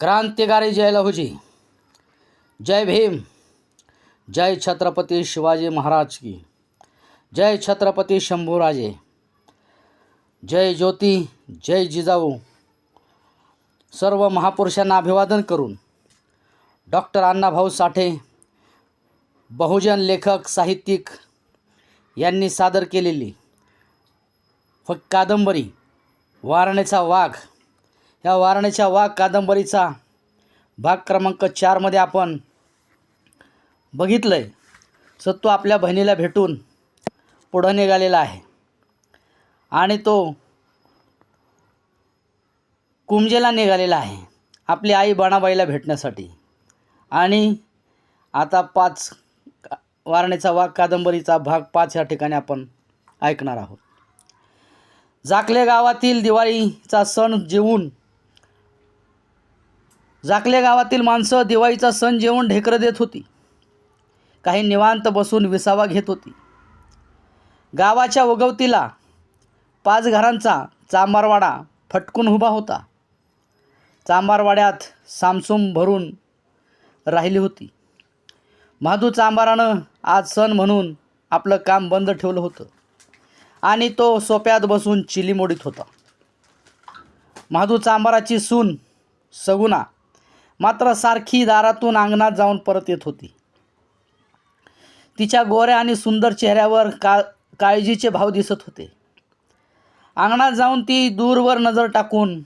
क्रांतिकारी जय लहुजी जय भीम। जय छत्रपती शिवाजी महाराज की। जय छत्रपती शंभूराजे। जय ज्योती जय जिजाऊ। सर्व महापुरुषांना अभिवादन करून डॉक्टर अण्णाभाऊ साठे बहुजन लेखक साहित्यिक यांनी सादर केलेली फ कादंबरी वारणेचा वाघ या वारणेच्या वाघ कादंबरीचा भाग क्रमांक चारमध्ये आपण बघितलं आहे सत्तू आपल्या बहिणीला भेटून पुढं निघालेला आहे. आणि तो कुमजेला निघालेला आहे आपली आई बाणाबाईला भेटण्यासाठी. आणि आता पाच वारणेचा वाघ कादंबरीचा भाग पाच या ठिकाणी आपण ऐकणार आहोत. जाकले गावातील दिवाळीचा सण जेवून जाकले गावातील माणसं दिवाळीचा सण जेवून ढेकरं देत होती. काही निवांत बसून विसावा घेत होती. गावाच्या उगवतीला पाच घरांचा चांबारवाडा फटकून उभा होता. चांबारवाड्यात सामसूम भरून राहिली होती. महादू चांबारानं आज सण म्हणून आपलं काम बंद ठेवलं होतं आणि तो सोप्यात बसून चिली मोडीत होता. महादू चांबाराची सून सगुना मात्र सारखी दारातून अंगणात जाऊन परत येत होती. तिच्या गोऱ्या आणि सुंदर चेहऱ्यावर का काळजीचे भाव दिसत होते. अंगणात जाऊन ती दूरवर नजर टाकून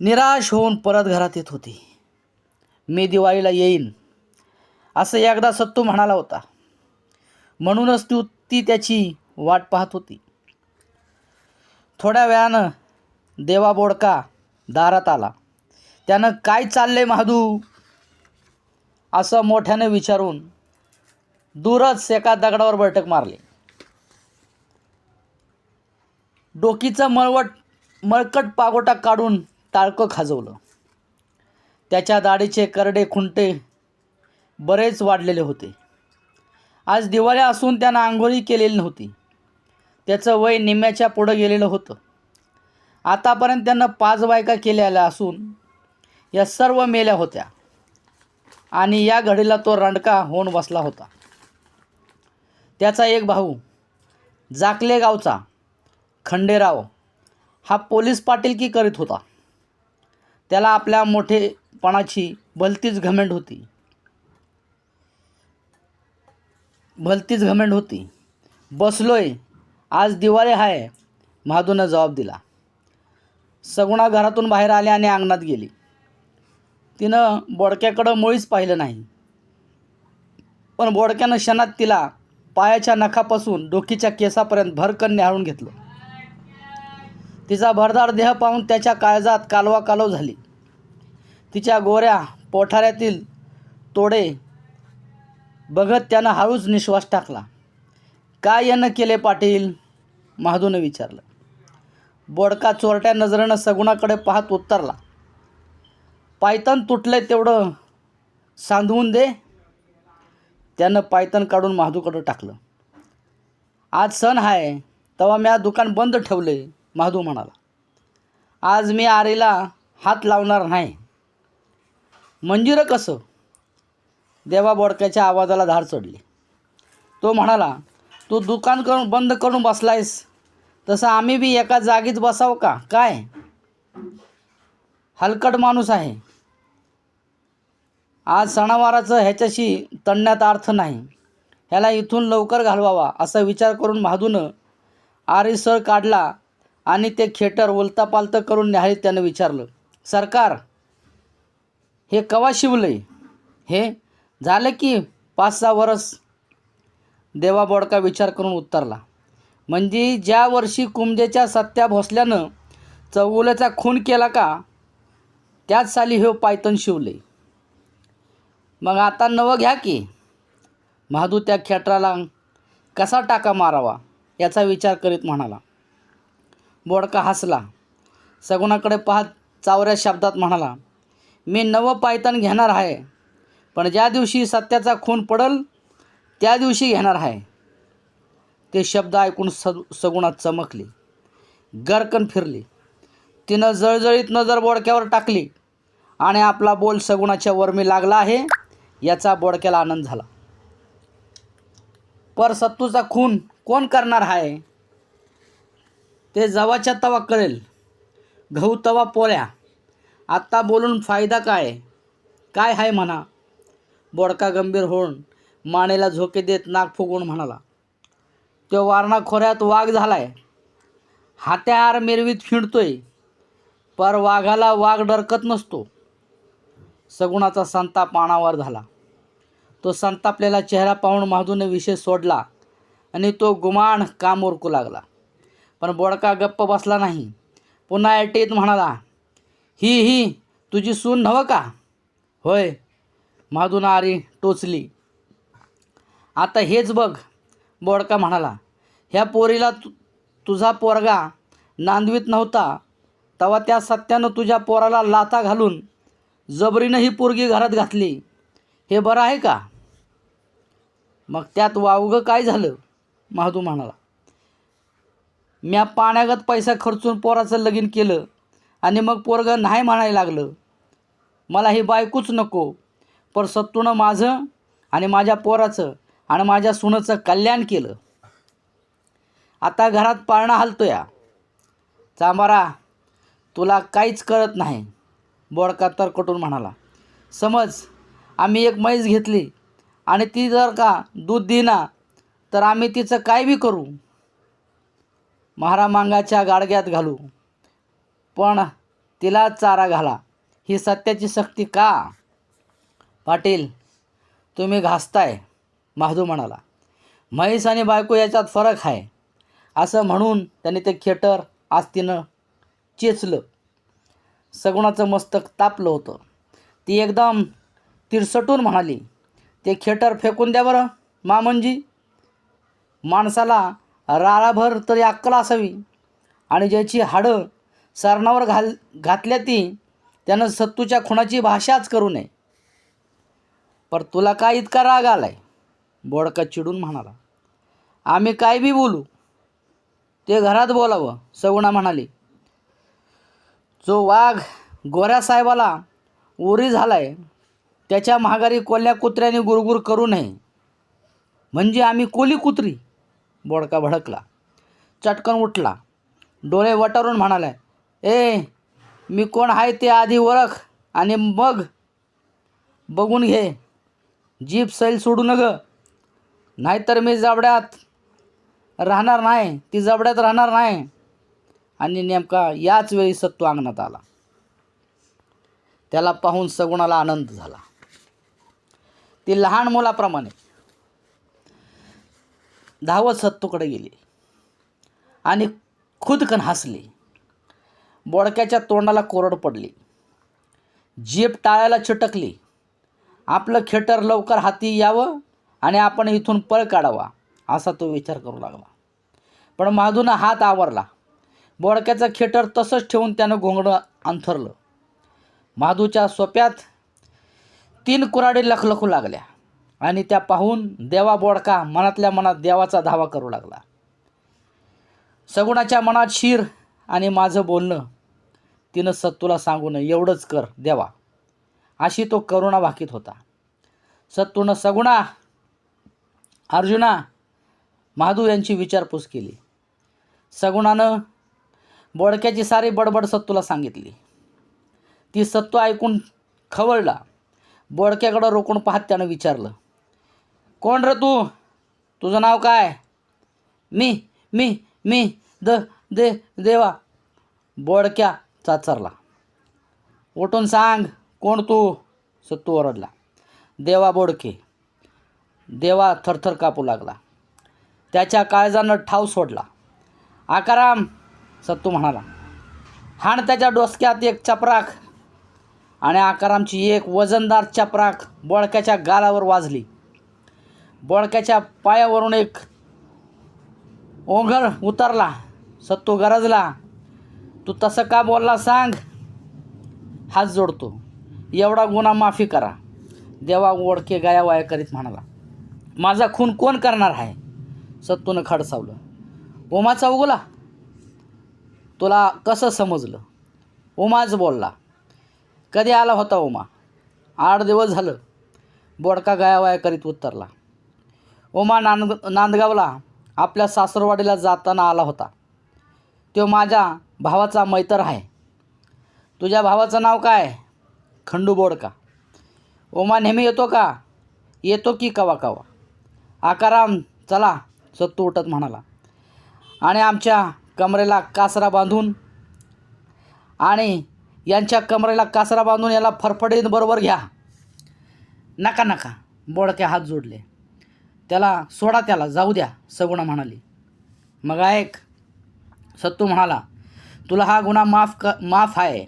निराश होऊन परत घरात येत होती. मी दिवाळीला येईन असं एकदा सत्तू म्हणाला होता. म्हणूनच ती ती त्याची वाट पाहत होती. थोड्या वेळानं देवा बोडका दारात आला. त्यानं काय चाललंय महादू? असं मोठ्यानं विचारून दूरच एका दगडावर बैठक मारली. डोकीचं मळवट मळकट पागोटा काढून टाळकं खाजवलं. त्याच्या दाढीचे करडे खुंटे बरेच वाढलेले होते. आज दिवाळी असून त्यानं आंघोळी केलेली नव्हती. त्याचं वय निम्म्याच्या पुढं गेलेलं होतं. आतापर्यंत त्यानं पाच बायका केलेल्या असून या सर्व मेल्या होत्या. आणि या घडीला तो रंडका होऊन बसला होता. त्याचा एक भाऊ जाकले गावचा खंडेराव हा पोलीस पाटीलकी करीत होता. त्याला आपल्या मोठेपणाची भलतीच घमेंड होती. भलतीच घमेंड होती. बसलोय आज दिवाळी आहे महादूनं जबाब दिला. सगुणा घरातून बाहेर आले आणि अंगणात गेली. तिनं बोडक्याकडं मुळीच पाहिलं नाही. पण बोडक्यानं क्षणात तिला पायाच्या नखापासून डोकीच्या केसापर्यंत भरकन न्याहाळून घेतलं. तिचा भरदार देह पाहून त्याच्या काळजात कालवा कालव झाली. तिच्या गोऱ्या पोठाऱ्यातील तोडे बघत त्यानं हळूच निश्वास टाकला. काय यानं केले पाटील? महादूनं विचारलं. बोडका चोरट्या नजरेनं सगुणाकडे पाहत उत्तरला. पायतन तुटलंय तेवढं सांधवून दे. त्यानं पायतन काढून महादूकडं टाकलं. आज सण आहे तेव्हा मी आज दुकान बंद ठेवले महादू म्हणाला. आज मी आरेला हात लावणार नाही. मंजिरं कसं? देवा बोडक्याच्या आवाजाला धार चढली. तो म्हणाला तू दुकान करून बंद करून बसलायस तसं आम्ही बी एका जागीच बसावं का? काय? हलकट माणूस आहे. आज सणावाराचं ह्याच्याशी तणण्यात अर्थ नाही. ह्याला इथून लवकर घालवावा असा विचार करून महादूनं आरीसर काढला आणि ते खेटर उलतापालतं करून न्याहाळीत त्यानं विचारलं सरकार हे कवा शिवलंय? हे झालं की पाच सहा वरस? देवा बोडका विचार करून उत्तरला म्हणजे ज्या वर्षी कुंभजेच्या सत्या भोसल्यानं चौगुल्याचा खून केला का? त्याच साली हे पायतन शिवले मग आता नवं घ्या की. महादू त्या खेटराला कसा टाका मारावा याचा विचार करीत म्हणाला. बोडका हसला. सगुणाकडे पाहत चावऱ्या शब्दात म्हणाला मी नवं पायतन घेणार आहे पण ज्या दिवशी सत्याचा खून पडल त्या दिवशी घेणार आहे. ते शब्द ऐकून स सगुणात चमकली. गरकन फिरली. तिनं जळजळीत नजर बोडक्यावर टाकली आणि आपला बोल सगुणाच्या वर्मी लागला आहे. याचा बोडक्याला आनंद झाला. पर सत्तूचा खून कोण करणार आहे ते जवाच्या तवा कळेल. गहू तवा पोळ्या. आत्ता बोलून फायदा काय? काय आहे म्हणा? बोडका गंभीर होऊन मानेला झोके देत नाक फुगवून म्हणाला. तो वारणा खोऱ्यात वाघ झालाय. हात्यार मिरवीत फिरतोय. पर वाघाला वाघ डरकत नसतो. सगुणाचा संताप पानावर झाला. तो संतापलेला चेहरा पाहून माधूने विषय सोडला आणि तो गुमान काम ओरकू लागला. पण बोडका गप्प बसला नाही. पुन्हा ऐटीत म्हणाला ही ही तुझी सून नवं का? होय. माधून आरी टोचली. आता हेच बघ बोडका म्हणाला. ह्या पोरीला तु तुझा पोरगा नांदवीत नव्हता. तेव्हा त्या सत्यानं तुझ्या पोराला लाथा घालून जबरीनं ही पोरगी घरात घातली. हे बरं आहे का? मग त्यात वावगं काय झालं? महादू म्हणाला. म्या पाण्यागत पैसा खर्चून पोराचं लगीन केलं आणि मग पोरगं नाही म्हणायला लागलं. मला ही बायकूच नको. पर सत्तूनं माझं आणि माझ्या पोराचं आणि माझ्या सुनेचं कल्याण केलं. आता घरात पाळणा हलतो या चांबारा तुला काहीच कळत नाही. बोडका तरकटून म्हणाला समज आम्ही एक म्हैस घेतली आणि ती जर का दूध दिना तर आम्ही तिचं काय बी करू? महारामांगाच्या गाडग्यात घालू. पण तिला चारा घाला. ही सत्याची शक्ती का? पाटील तुम्ही घासताय महादू म्हणाला. म्हैस आणि बायको याच्यात फरक आहे असं म्हणून त्याने ते खेटर आस्तीनं चेचलं. सगुणाचं मस्तक तापलं होतं. ती एकदम तिरसटून म्हणाली ते खेटर फेकून द्या बरं मा म्हणजे माणसाला राळाभर तरी अक्कल असावी. आणि ज्याची हाडं सरणावर घाल घातल्या ती त्यानं सत्तूच्या खुणाची भाषाच करू नये. पर तुला काय इतका राग आलाय? बोडका चिडून म्हणाला. आम्ही काय बी बोलू? ते घरात बोलावं सगुणा म्हणाली. जो वाघ गोऱ्या साहेबाला उरी आहे त्याच्या महागारी कोल्ह्या कुत्र्याने गुरगुर करू नये. म्हणजे आम्ही कोली कुत्री बोडका भडकला. चटकन उठला. डोळे वटारून म्हणाला ए मी कोण आहे ते आधी ओळख आणि मग बघून घे. जीप सैल सोडू न ग नाहीतर मी जबड्यात राहणार नाही ती जबड्यात राहणार नाही. आणि नेमका याच वेळी सत्व अंगणात आला. त्याला पाहून सगुणाला आनंद झाला. ती लहान मुलाप्रमाणे धावत सत्तूकडे गेली. आणि खुदकन हसली. बोडक्याच्या तोंडाला कोरड पडली. जीप टाळ्याला चिटकली. आपलं खेटर लवकर हाती यावं आणि आपण इथून पळ काढावा असा तो विचार करू लागला. पण माधूनं हात आवरला. बोडक्याचं खेटर तसंच ठेवून त्यानं घोंगडं अंथरलं. माधूच्या सोप्यात तीन कुराडी लखलखू लागल्या आणि त्या पाहून देवा बोडका मनातल्या मनात देवाचा धावा करू लागला. सगुणाच्या मनात शिर आणि माझं बोलणं तिनं सत्तूला सांगून एवढंच कर देवा. अशी तो करुणा भाकीत होता. सत्तूनं सगुणा अर्जुना महादू यांची विचारपूस केली. सगुणानं बोडक्याची सारी बडबड सत्तूला सांगितली. ती सत्तू ऐकून खवळला. बोडक्याकडं रोखून पाहत त्यानं विचारलं कोण रे तू? तुझं नाव काय? मी मी मी द दे देवा. बोडक्या चाचरला. उठून सांग कोण तू? सत्तू ओरडला. देवा बोडके. देवा थरथर कापू लागला. त्याच्या काळजानं ठाव सोडला. आकाराम सत्तू म्हणाला. हाण त्याच्या डोसक्यात एक चपराक आणि आकारामची एक वजनदार चपराक बोळक्याच्या गालावर वाजली. बोळक्याच्या पायावरून एक ओंघळ उतरला. सत्तू गरजला तू तसं का बोलला सांग? हात जोडतो. एवढा गुन्हा माफी करा. देवा ओळखे गाया वाया करीत म्हणाला माझा खून कोण करणार आहे? सत्तूनं खडसावलं ओमाचा उगला? तुला कसं समजलं? उमाच बोलला. कधी आला होता ओमा आठ दिवस झालं. बोडका गायावाया करीत उतरला. ओमा नांद नांदगावला आपल्या सासरवाडीला जाताना आला होता. तो माझ्या भावाचा मैतर आहे. तुझ्या भावाचं नाव काय? खंडू बोडका. ओमा नेहमी येतो का? येतो की कवा कवा? आकाराम चला सत्तू उठत म्हणाला. आणि आमच्या कमरेला कासरा बांधून आणि यांच्या कमरेला कासरा बांधून याला फरफडीत बरोबर घ्या. नका नका. बोडके हात जोडले. त्याला सोडा त्याला जाऊ द्या सगुणा म्हणाली. मग ऐक सत्तू म्हणाला तुला हा गुन्हा माफ क माफ आहे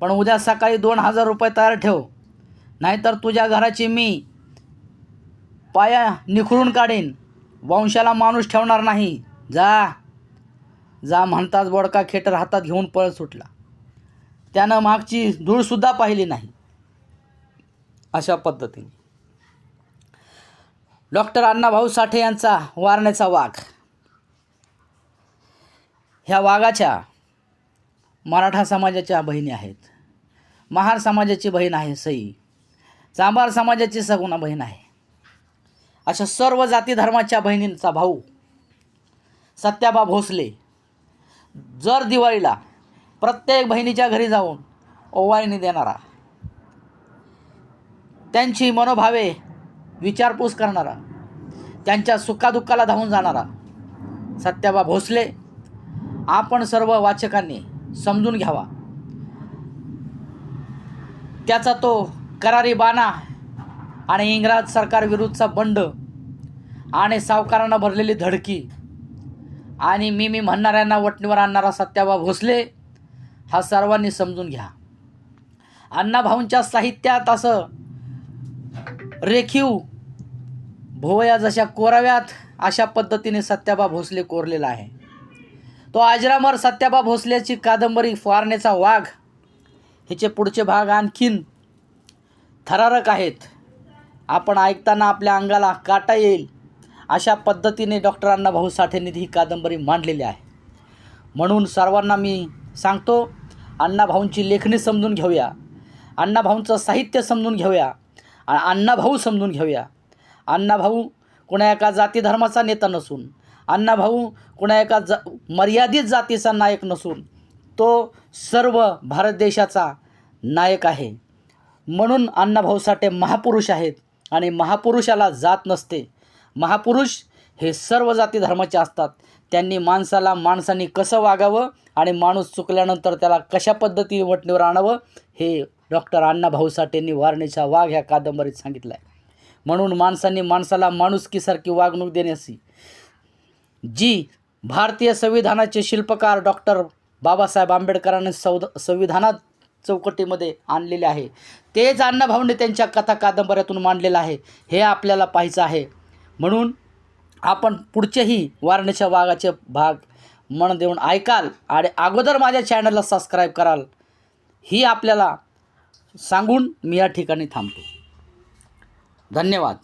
पण उद्या सकाळी दोन हजार रुपये तयार ठेव. नाहीतर तुझ्या घराची मी पाया निखळून काढीन. वंशाला माणूस ठेवणार नाही. जा. जा म्हणताच बोडका खेटर हातात घेऊन पळत सुटला. त्यानं मागची धूळसुद्धा पाहिली नाही. अशा पद्धतीने. डॉक्टर अण्णाभाऊ साठे यांचा वारण्याचा वाघ. ह्या वाघाच्या मराठा समाजाच्या बहिणी आहेत. महार समाजाची बहीण आहे सई. चांभार समाजाची सगुणा बहीण आहे. अशा सर्व जाती धर्माच्या बहिणींचा भाऊ सत्याबा भोसले जर दिवाळीला प्रत्येक बहिणीच्या घरी जाऊन ओवाळणी देणारा त्यांची मनोभावे विचारपूस करणारा त्यांच्या सुखादुःखाला धावून जाणारा सत्याबा भोसले आपण सर्व वाचकांनी समजून घ्यावा. त्याचा तो करारी बाणा आणि इंग्रज सरकारविरुद्धचा बंड आणि सावकारांना भरलेली धडकी आणि मी मी म्हणणाऱ्यांना वटणीवर आणणारा सत्याबा भोसले हा सर्वांनी समजून घ्या. अण्णाभाऊंच्या साहित्यात असं रेखीव भोवया जशा कोराव्यात अशा पद्धतीने सत्याबा भोसले कोरलेला आहे. तो आजरामर सत्याबा भोसल्याची कादंबरी फवारण्याचा वाघ ह्याचे पुढचे भाग आणखीन थरारक आहेत. आपण ऐकताना आपल्या अंगाला काटा येईल. अशा पद्धतीने डॉक्टर अण्णाभाऊ साठेंनी ही कादंबरी मांडलेली आहे. म्हणून सर्वांना मी सांगतो अण्णाभाऊंची लेखणी समजून घेऊया अण्णाभाऊंचं साहित्य समजून घेऊया आणि अण्णाभाऊ समजून घेऊया. अण्णाभाऊ कुणा एका जाती धर्माचा नेता नसून अण्णाभाऊ कुणा एका जा मर्यादित जातीचा नायक नसून तो सर्व भारत देशाचा नायक आहे. म्हणून अण्णाभाऊ साठे महापुरुष आहेत आणि महापुरुषाला जात नसते. महापुरुष हे सर्व जाती धर्माचे असतात. त्यांनी माणसाला माणसाने कसं वागावं आणि माणूस चुकल्यानंतर त्याला कशा पद्धतीने वटणीवर आणावं हे डॉक्टर अण्णाभाऊ साठेंनी वारणीचा वाघ ह्या कादंबरीत सांगितलं आहे म्हणून माणसांनी माणसाला माणुसकीसारखी वागणूक देण्याची जी भारतीय संविधानाचे शिल्पकार डॉक्टर बाबासाहेब आंबेडकरांनी सौद संविधानात चौकटीमध्ये आणलेले आहे. तेच अण्णाभाऊंनी त्यांच्या कथा कादंबऱ्यातून मांडलेलं आहे. हे आपल्याला पाहायचं आहे. म्हणून आपण पुढचेही वारणीच्या वाघाचे भाग मन देऊन ऐकाल आणि अगोदर माझ्या चॅनलला सबस्क्राईब कराल. ही आपल्याला सांगून मी या ठिकाणी थांबतो. धन्यवाद.